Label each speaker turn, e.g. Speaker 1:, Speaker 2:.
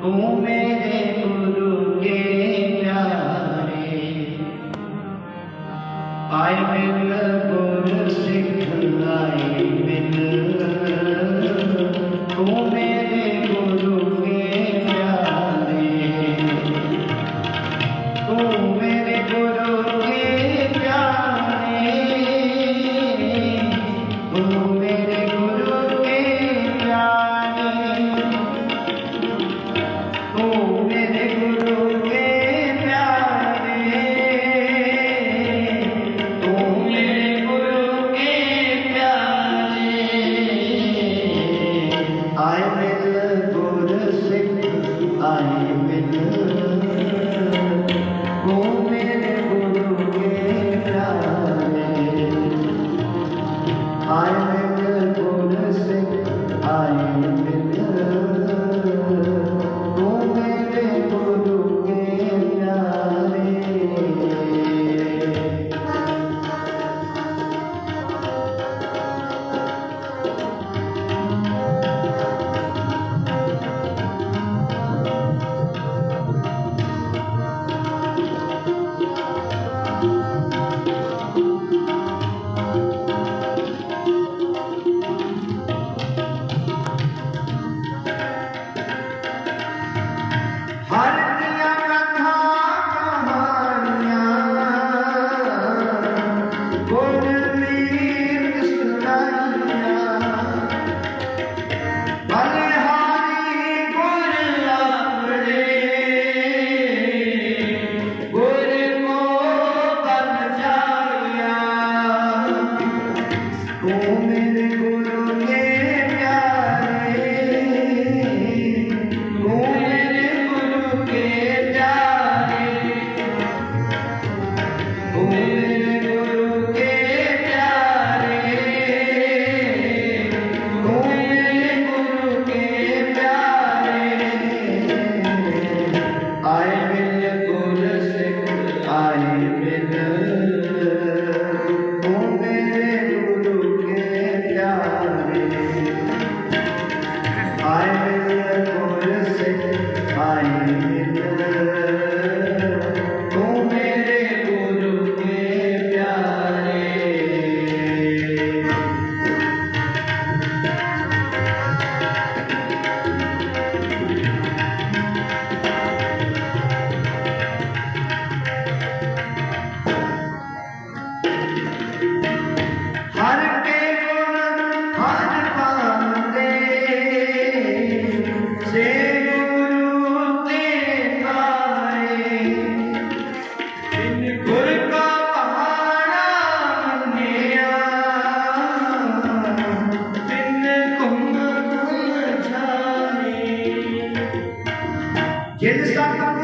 Speaker 1: ਤੂੰ ਮੇਰੇ ਗੁਰੂ ਕੇ ਪਿਆਰੇ ਆਏ ਮਿਲ ਗੁਰ ਸਿੱਖ ਲਾਏ ਮਿਲ ¿Quién está?